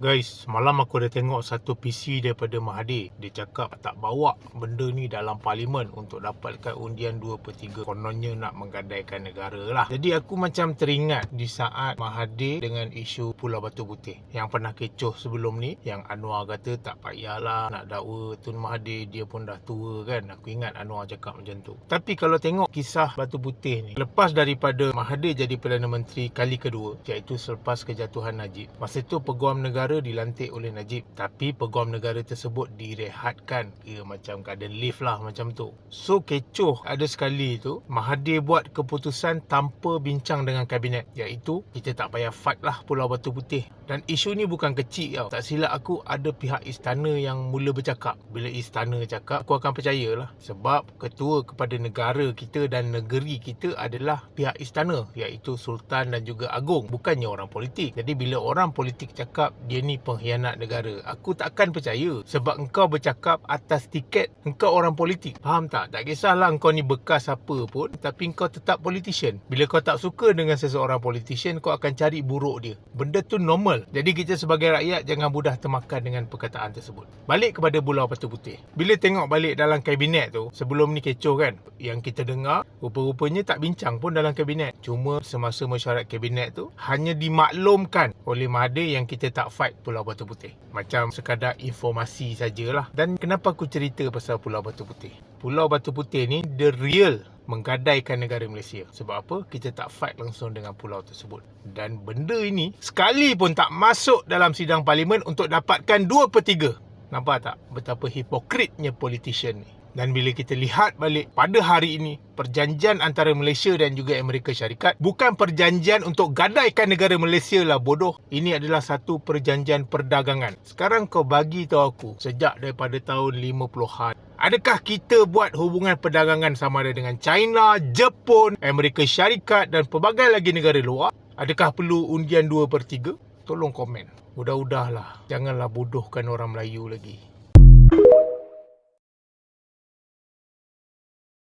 Guys, semalam aku ada tengok satu PC daripada Mahathir. Dia cakap tak bawa benda ni dalam parlimen untuk dapatkan undian 2 per 3. Kononnya nak menggadaikan negara lah. Jadi aku macam teringat di saat Mahathir dengan isu Pulau Batu Putih. Yang pernah kecoh sebelum ni. Yang Anwar kata tak payahlah nak dakwa Tun Mahathir. Dia pun dah tua kan. Aku ingat Anwar cakap macam tu. Tapi kalau tengok kisah Batu Putih ni. Lepas daripada Mahathir jadi Perdana Menteri kali kedua. Iaitu selepas kejatuhan Najib. Masa tu peguam negara negara dilantik oleh Najib tapi peguam negara tersebut direhatkan. Kira macam keadaan lift lah macam tu. So kecoh ada sekali tu Mahathir buat keputusan tanpa bincang dengan kabinet. Iaitu kita tak payah fight lah Pulau Batu Putih dan isu ni bukan kecil tau tak silap aku ada pihak istana yang mula bercakap bila istana cakap aku akan percayalah sebab ketua kepada negara kita dan negeri kita adalah pihak istana iaitu Sultan dan juga Agung bukannya orang politik jadi bila orang politik cakap dia ni pengkhianat negara. Aku takkan percaya sebab engkau bercakap atas tiket engkau orang politik. Faham tak? Tak kisahlah engkau ni bekas apa pun tapi engkau tetap politician. Bila kau tak suka dengan seseorang politician kau akan cari buruk dia. Benda tu normal. Jadi kita sebagai rakyat jangan mudah termakan dengan perkataan tersebut. Balik kepada Pulau Batu Putih. Bila tengok balik dalam kabinet tu sebelum ni kecoh kan yang kita dengar rupa-rupanya tak bincang pun dalam kabinet. Cuma semasa mesyuarat kabinet tu hanya dimaklumkan oleh Mahathir yang kita tak fight Pulau Batu Putih. Macam sekadar informasi sajalah. Dan kenapa aku cerita pasal Pulau Batu Putih? Pulau Batu Putih ni the real menggadaikan negara Malaysia. Sebab apa? Kita tak fight langsung dengan pulau tersebut. Dan benda ini sekali pun tak masuk dalam sidang parlimen untuk dapatkan 2 per 3. Nampak tak betapa hipokritnya politician ni? Dan bila kita lihat balik pada hari ini, perjanjian antara Malaysia dan juga Amerika Syarikat bukan perjanjian untuk gadaikan negara Malaysia lah bodoh. Ini adalah satu perjanjian perdagangan. Sekarang kau bagi tahu aku, sejak daripada tahun 50-an, adakah kita buat hubungan perdagangan sama ada dengan China, Jepun, Amerika Syarikat dan pelbagai lagi negara luar? Adakah perlu undian 2 per 3? Tolong komen. Udah-udahlah. Janganlah bodohkan orang Melayu lagi.